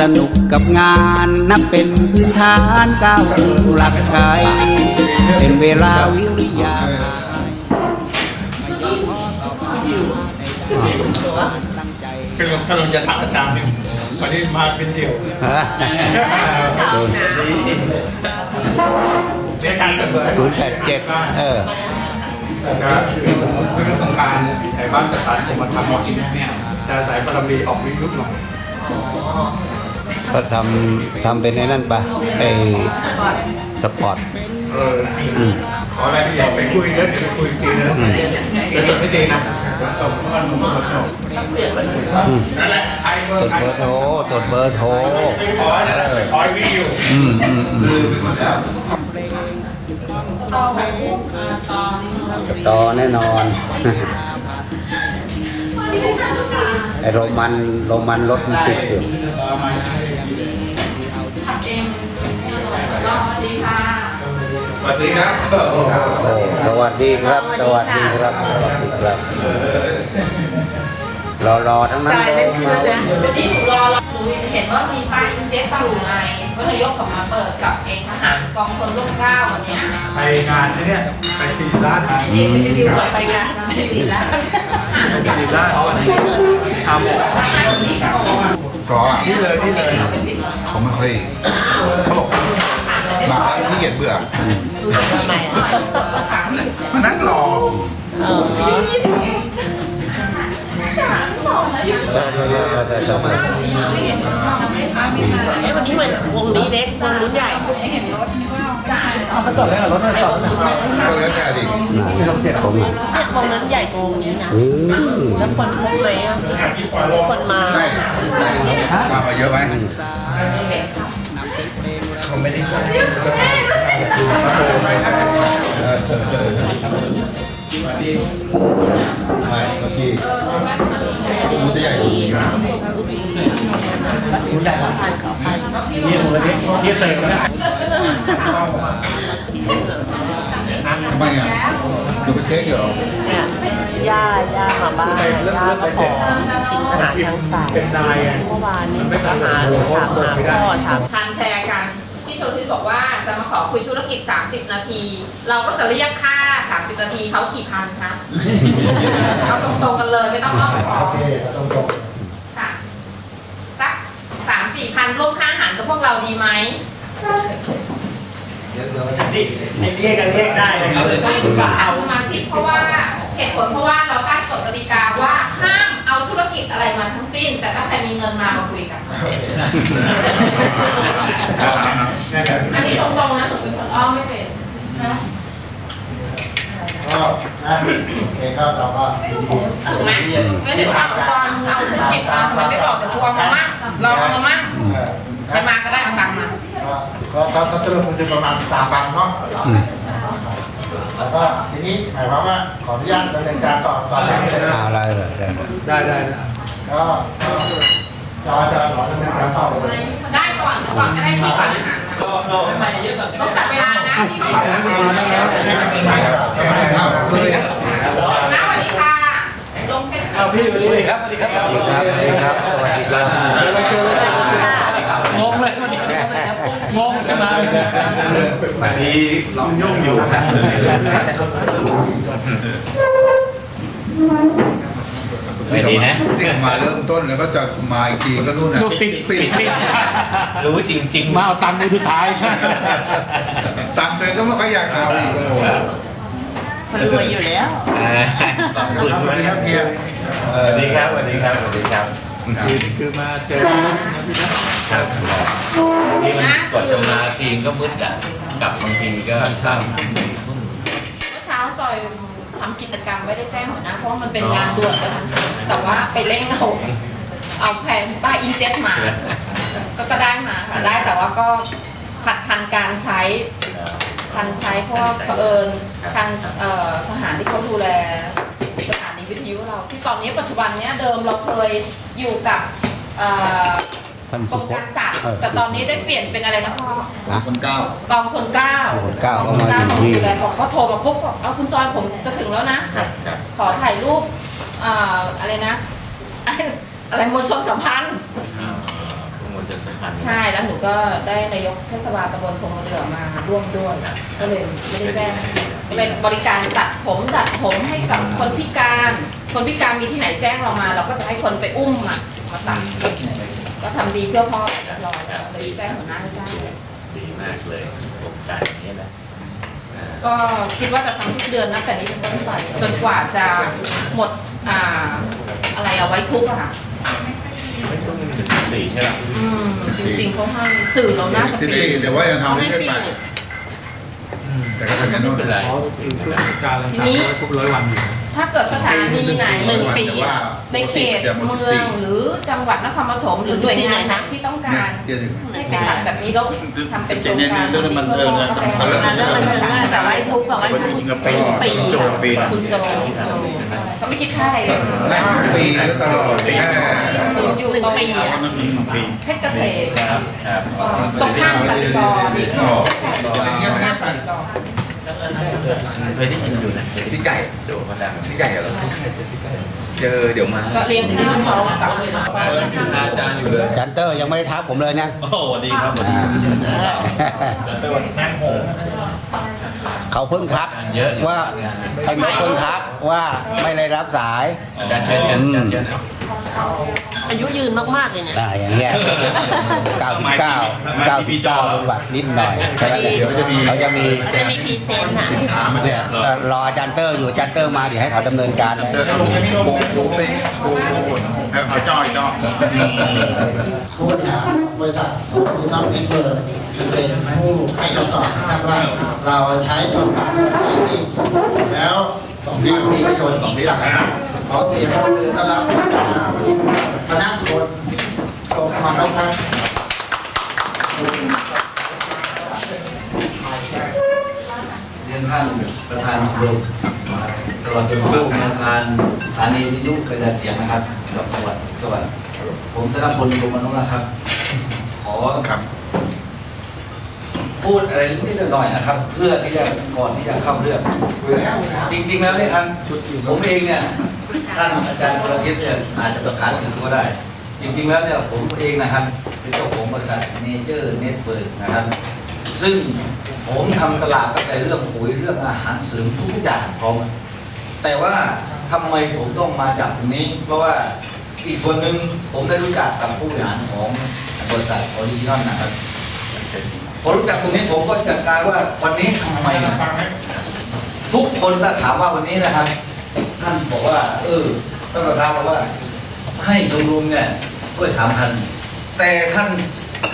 สนุกกับงานนับเป็นพื้นฐานก้าวสู่หลักชัยเป็นเวลาวิริยาตั้งใจคือถ้าเราจะถามอาจารย์เนี่ยวันนี้มาเป็นเดี่ยวฮะโดนเรียกการเกิดเลยศูนย์แปดเจ็ดเออนะครับเรื่องของการไอ้บ้านจัดสรรผมมาทำหมดเนี่ยจะอาศัยบารมีออกวิทยุหน่อย ก็ทำทำเป็นในนั่นปะไอสปอร์ตเอออืมขอรายละเอียดไปคุยแล้วเดี๋ยวไปคุยอีกทีนึงอืมเดี๋ยวจดไม่ดีนะจดข้อมูลมาจดอืมนั่นแหละไอ้เบอจร์ดไอ้เบอร์โทรจดเบอร์โทรไม่ขอนะขอวิดีโออืมอืมอืมต่อแน่นอนไอโรมันโรมันรถมันติดอยู่สวัสดีครับโอ้สวัสดีครับ สวัสดีครับ สวัสดีครับ รอรอๆทั้งนั้นเลยมา วันนี้หนูรอหนูเห็นว่ามีป้ายอินเซ็ตอยู่ไงว่านายกเขามาเปิดกับเองทหารกองพลร่มเกล้าวันเนี้ยไปงานที่เนี่ยไปสี่ร้านเด็กรีวิวหน่อยไปงานดีแล้วสี่ร้าน ทำซออะนี่เลยนี่เลยเขาไม่ค่อยเขาบอกมาแล้วที่เกียจเบื่อมานั่งรอได้ได้ได้ได้ได้เอ๊ะวันนี้เหมือนวงนี้เล็กวงนู้น ใหญ่ก็แล้วแต่ดิผมอะเนี่ยวงนั้นใหญ่กว่าวงนี้นะอืมแล้วคนพบไหมอะคนมาได้มามาเยอะไหมเขาไม่ได้จ่ายไม่เมื่อกี้มันจะใหญ่กว่านี้นะ นี่ผมเลยนี่เสร็จแล้วทำไมอะเดี๋ยวไปเช็คเดี๋ยวเนี่ยย่าย่ามาบ้านย่ามาขอกินอาหารทางสายเป็นนายไงเมื่อวานนี้มาหาถามหาพ่อถามทานแชร์กันพี่โชติบอกว่าจะมาขอคุยธุรกิจ 30 นาที เราก็จะเรียกค่า 30 นาทีเขากี่พันคะเอาตรงๆกันเลยไม่ต้องอ้อมขอ โอเคตรงตรง ค่ะสัก สามสี่พันร่วมค่าอาหารกับพวกเราดีไหมเรียกกันเรียกได้นะครับเอาสมาชิกเพราะว่าเหตุผลเพราะว่าเราตั้งกฎกติกาว่าห้ามเอาธุรกิจอะไรมาทั้งสิ้น แต่ถ้าใครมีเงินมามาคุยกัน อันนี้ตรงๆนะหนูเป็นคนอ้อมไม่เป็นนะ ก็นะโอเคครับเราก็ถูกไหมไม่ได้ถามจอนมึงเอาธุรกิจมาทำไมไม่บอกแต่กูเอามามั่งเราเอามามั่งใครมาก็ได้เอาตังค์มาก็ก็ก็จะคงจะประมาณสามพันเนาะอืมแล้วก็ทีนี้หมายความว่าขออนุญาตดำเนินการต่อตอนแรกเลยนะเอาอะไรเลยได้เลยได้ได้ก็จอจะขอดำเนินการต่อเลยได้ก่อนก่อนก็ได้ที่ก่อนอาหารต้องจับเวลา พี่เข้ามาแล้วอ้าวคือเลยนะสวัสดีค่ะลงเป็นเอาพี่สวัสดีครับสวัสดีครับสวัสดีครับสวัสดีครับสวัสดีครับเชิญเลยเชิญเลยเชิญเลยงงเลยวันนี้งงกันมาวันนี้ยุ่งอยู่ครับไม่ดีนะนี่มาเริ่มต้นแล้วก็จะมาอีกทีก็นู่นน่ะลูกติดปิปิดดปิดรู้จริงมาเอาตังค์มือสุดท้าย ตังค์เธอก็ไม่ค่อยอยากเอาอีกโอ้โหคนรวยอยู่แล้วสวัสดีครับเฮียสวัสดีครับสวัสดีครับสวัสดีครับคือคือมาเจอครับที่มันกดจะมาทีก็มืดอะกลับบางทีก็ค่ำเมื่อเช้าจอยทำกิจกรรมไม่ได้แจ้งหัวหน้าเพราะว่ามันเป็นงานด่วนกันแต่ว่าไปเร่งเอาเอาแผนป้ายอินเจ็ตมาก็ก็ได้มาค่ะได้แต่ว่าก็ขัดทันการใช้ ทันใช้เพราะว่าเผอิญทางเอ่อทหารที่เขาดูแลสถานีวิทยุเรา ที่ตอนนี้ปัจจุบันเนี้ยเดิมเราเคยอยู่กับเอ่อท่านกรสุมพจการน์สัตว์เออแต่ตอนนี้ได้เปลี่ยนเป็นอะไรนะพ่อ นะ คนเก้ากองพลเก้ากองพลเก้าองพลเก้าเข้ามามาอยู่ที่ดูแลพอเขาโทรมาปุ๊บบอกเอาคุณจอยผมจะถึงแล้วนะครับครับขอถ่ายรูปเอ่ออะไรนะ อะไรมวลชนสัมพันธ์ อ่าข้อมูลจะำคัญใช่แล้วหนูก็ได้นายกเทศบาลตำบลพงเรือมาร่วมด้วยก็เลยไม่ได้แจ้งก็เลยบริการตัดผมตัดผมให้กับคนพิการ คนพิการมีที่ไหนแจ้งเรามา เราก็จะให้คนไปอุ้มมามาตัดก็ทำดีเพื่อพ่อเรียบร้อยแล้วเลยแจ้งหัวหน้าให้ทราบดีมากเลยโครงการนี้นะอ่าก็คิดว่าจะทำทุกเดือนนะแต่นี้เป็นต้นไปจนกว่าจะหมดอ่าอะไรเอาไว้ทุกข์อะค่ะไม่ต้องเป็น สิบสี่ใช่ไหมอืมจริงๆเขาให้สื่อเราน่าจะสิบปิสี่ดเดี๋ยวว่ายังทำไม่ได้ไปแต่ก็ทำกันโน่นไม่เป็นไรคือผู้จัดการต่างๆร้อยทุกร้อยวันอยู่ ถ้าเกิดสถานีไหนหนึ่งปีอะในเขตเมืองหรือจังหวัดนครปฐมหรือหน่วยงานไหนที่ต้องการเดี๋ยวถึง ให้เป็นหลักแบบนี้แล้วทำเป็นโครงการเรื่องบันเทิงนะก็แจ้งมาเรื่องบันเทิงมากแต่ว่าไอ้ทุกสองอันวันนี้นี้กับปี โจปีนะคุณโจ โจ ก็ไม่คิดค่าอะไรเลยไม่ปีหรือตลอดแค่หนูอยู่ตรงปีเพชรเกษมครับครับตรงข้ามกสิกรเงียบข้ามไปกสิกรเคยได้ยินอยู่นะพี่ไก่โจมาดังพี่ไก่เหรอเจอเดี๋ยวมาก็เลี้ยงข้าวเขากับอาจารย์อยู่เลยจันเตอร์ยังไม่ได้ทักผมเลยนะโอ้สวัสดีครับสวัสดีเขาเพิ่งทักเยอะว่าท่านเพิ่งทักว่าไม่ได้รับสายอาจารย์เชิญเชิญอาจารย์เชิญนะอายุยืนมากๆเลยเนี่ย อ่าอย่างเงี้ย99 99บัตรนิดหน่อยใช่ไหมเดี๋ยวจะมีเขาจะมีจะมีพรีเซนต์อะถามมาเนี่เนี่ยยรออาจารย์เตอร์อยู่อาจารย์เตอร์มาเดี๋ยวให้เขาดำเนินการเลย ปูปูเต็งปูเอาจ้อยจ้อย ผู้บริหารบริษัทคุณน้องพิเบอร์ เป็นผู้ให้คำตอบท่านว่าเราใช้โทรศัพท์ใช้จริงแล้วมีมีประโยชน์สอย่างไรขอเสียงปรบมือต้อนรับคณะชนชมมาแล้วครับเรียนท่านประธานชมรมนะครับตลอดจนผู้ประธานสถานีวิทยุกระจายเสียงนะครับจังหวัดจังหวัดผมธนพลกรมนุนะครับ ขอครับ พูดอะไรนิดหน่อยนะครับ เพื่อที่จะก่อนที่จะเข้าเรื่องจริง ๆ แล้วเนี่ยครับผมเองเนี่ยท่านอาจารย์ธรทิศเนี่ยอาจจะประกาศถึงก็ได้ จริง ๆ แล้วเนี่ยผมเองนะครับเป็นเจ้าของบริษัทเนเจอร์เน็ตเวิร์กนะครับ ซึ่งผมทำตลาดตั้งแต่เรื่องปุ๋ยเรื่องอาหารเสริมทุกอย่างพร้อมแต่ว่าทำไมผมต้องมาจากตรงนี้ เพราะว่าอีกส่วนหนึ่งผมได้รู้จักกับผู้บริหารของบริษัทออริจินอลนะครับ พอรู้จักตรงนี้ผมก็จัดการว่าวันนี้ทำไมนะทุกคนถ้าถามว่าวันนี้นะครับ ท่านบอกว่า เออท่านประธานบอกว่า ให้ชมรมเนี่ยช่วยสามพันแต่ท่าน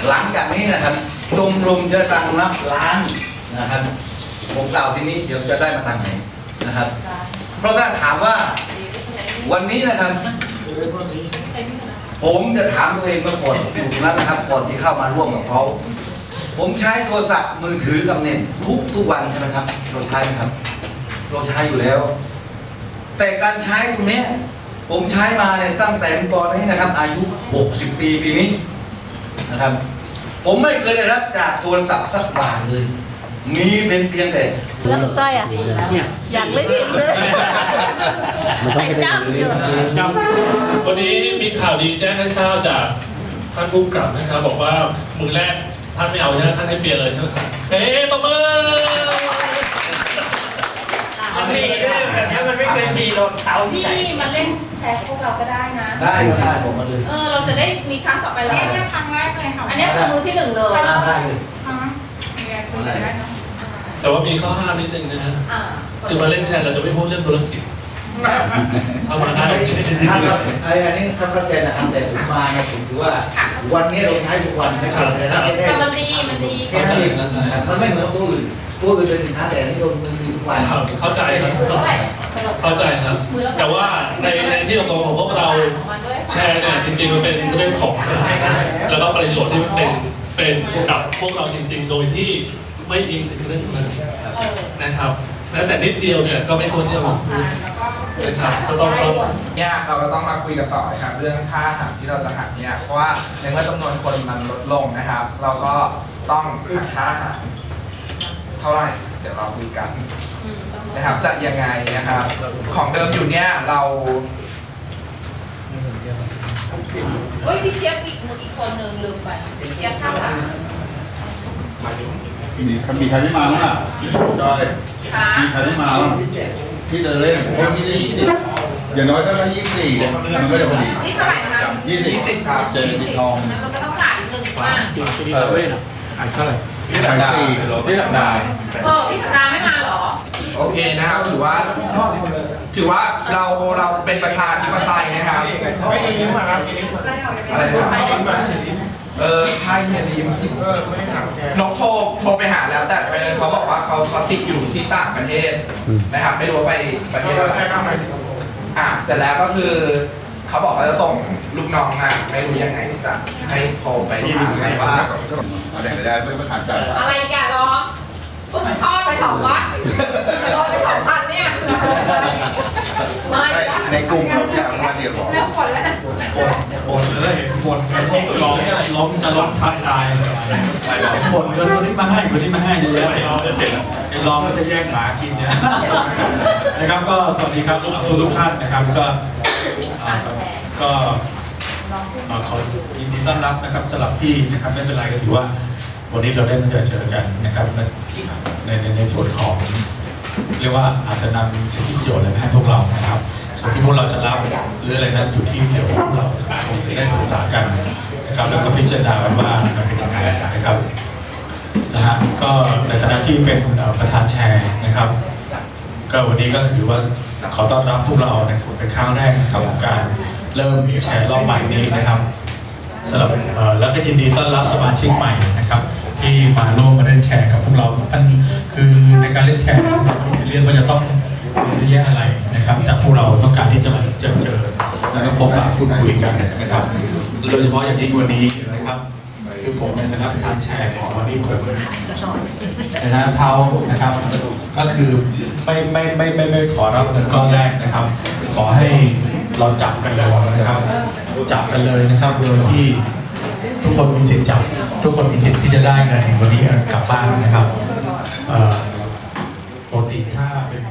หลังจากนี้นะครับชมรมจะตังนับล้านนะครับ ผมกล่าวทีนี้เดี๋ยวจะได้มาทางไหนนะครับ เพราะถ้าถามว่าวันนี้นะครับ ผมจะถามตัวเองมื่อก่อนอยู่ตรงนั้นนะครับก่อนที่เข้ามาร่วมกับเขา ผมใช้โทรศัพท์มือถือกับเน็ตทุกทุกวันใช่ไหมครับ เราใช้ไหมครับ เราใช้อยู่แล้ว แต่การใช้ตรงเนี้ยผมใช้มาเนี่ยตั้งแต่ตอนนี้นะครับ อายุ 60 ปีปีนี้นะครับ ผมไม่เคยได้รับจากโทรศัพท์สักบาทเลย มีเป็นเพียงแต่แล้วคุณต้อยอะยังไม่ถึงเลยไอ้เจ้าอยู่วันนี้มีข่าวดีแจ้งให้ทราบจากท่านผู้กำกับนะครับ บอกว่ามือแรก ท่านไม่เอาใช่ไหมท่านให้เปลี่ยนเลยใช่ไหมครับเฮ้ตบมือมันมีเรื่องแบบนี้มันไม่เคยมีโดนเขาพี่มาเล่นแชร์กับพวกเราก็ได้นะ ได้ก็ได้ผมมาเลยเออ เราจะได้มีครั้งต่อไปแล้ว นี่ครั้งแรกเลยค่ะอันเนี้ยคือมือที่หนึ่งเลยได้ได้เลยฮะเนี่ยคุยกันได้เนาะแต่ว่ามีข้อห้ามนิดนึงนะฮะอ่าคือมาเล่นแชร์เราจะไม่พูดเรื่องธุรกิจถ้ามาได้โอเคท่านครับไอ้อันนี้ท่านเข้าใจนะครับแต่ผมมาเนี่ยผมถือว่า วันนี้เราใช้ทุกวันใช้ทุกวันนะครับแค่แต่มันดีมันดีแค่นั้นเองมันไม่เหมือนตัวอื่นตัวอื่นเป็นสินค้าแต่อันนี้เรามันมีทุกวันครับเข้าใจครับมือเท่าไหร่เข้าใจครับ แต่ว่าในในที่ตรงๆของพวกเราแชร์เนี่ยจริงๆมันเป็นเรื่องของสาระแล้วก็ประโยชน์ที่เป็นเป็นกับพวกเราจริง ๆ โดยที่ไม่อิงถึงเรื่องธุรกิจเออนะครับแม้แต่นิดเดียวเนี่ยก็ไม่ควรที่จะมาพูดแล้วก็คือ นะครับก็ต้องต้องเนี่ยเราก็ต้องมาคุยกันต่อนะครับเรื่องค่าอาหารที่เราจะหักเนี่ยเพราะว่าในเมื่อจำนวนคนมันลดลงนะครับ เราก็ต้องหักค่าอาหารเท่าไหร่เดี๋ยวเราคุยกันอืมต้องนะครับจะยังไงนะครับ ของเดิมอยู่เนี่ยเราเฮ้ยพี่เจี๊ยบอีกหนึ่งอีกคนหนึ่งลืมไปพี่เจี๊ยบข้างหลังมีใครมีใครไม่มาบ้างอะจอยค่ะมีใครไม่มาบ้าง ที่เดินเล่นเพราะที่ได้ยี่สิบอย่างน้อยก็ได้ยี่สิบสี่มันก็จะพอดีนี่เท่าไหร่คะยี่สิบยี่สิบครับเจอสีทองมันก็ต้องขาดอีกหนึ่งมากเอออ่านเท่าไหร่ใส่สี่ที่สัปดาห์เออพี่สัปดาห์ไม่มาเหรอ โอเคนะครับถือว่าถือว่าเราเราเป็นประชาธิปไตยนะครับไม่ได้ยิ้มมาครับอะไรนะครับ เออใช่เฮียลิมเออไม่ได้ถามแกนกโทรโทรไปหาแล้ว แต่เขาบอกว่าเขาเขาติดอยู่ที่ต่างประเทศนะครับไม่รู้ว่าไปประเทศอะไรใช่ข้ามไปอะเสร็จแล้วก็คือเขาบอกเขาจะส่งลูกน้องมาไม่รู้ยังไงจะให้โทรไปถามไงว่าเอาแดงได้ไม่ประธานจัดอะไรแกร้องปุ๊บทอดไปสองวัดทอดไปสองพันเนี่ยไม่ ในกลุ่มเราอยากมาเดียวของ แล้วคนแล้ว บ่นเลยบ่น ร้องร้องจะร้องทักตายบ่นเงินคนนี้มาให้คนนี้มาให้เยอะแยะไอ้ร้องมันจะแย่งหมากินเนี่ยนะครับก็สวัสดีครับทุกทุกท่านนะครับก็ก็อ่าขอยินดีต้อนรับนะครับสำหรับพี่นะครับไม่เป็นไรก็ถือว่าวันนี้เราได้มาเจอเจอกันนะครับในในในส่วนของเรียกว่าอาจจะนำสิทธิประโยชน์อะไรมาให้พวกเรานะครับ ส่วนที่พวกเราจะรับหรืออะไรนั้นอยู่ที่เดี๋ยวพวกเราคงจะได้ปรึกษากัน นะครับ แล้วก็พิจารณากันว่ามันเป็นยังไงนะครับนะฮะก็ในฐานะที่เป็นประธานแชร์นะครับ ก็วันนี้ก็คือว่าขอต้อนรับพวกเรานะครับเป็นครั้งแรกครับของการเริ่มแชร์รอบใหม่นี้นะครับสำหรับแล้วก็ยินดีต้อนรับสมาชิกใหม่นะครับ ที่มาร่วมมาเล่นแชร์กับพวกเราอันคือในการเล่นแชร์เนี่ยพวกเราไม่ซีเรียสว่าจะต้อง เยอะแยะอะไรนะครับแต่พวกเราต้องการที่จะมาเจอเจอแล้วก็พบปะพูดคุยกันนะครับโดยเฉพาะอย่างยิ่งวันนี้นะครับ คือผมในฐานะประธานแชร์เนี่ยวันนี้ผมในฐานะเท้านะครับ ก็คือไม่ไม่ไม่ไม่ไม่ขอรับเงินก้อนแรกนะครับ ขอให้เราจับกันเลยนะครับ จับกันเลยนะครับโดยที่ทุกคนมีสิทธิ์จับ ทุกคนมีสิทธิ์ที่จะได้เงินวันนี้กลับบ้านนะครับปกติถ้าเป็น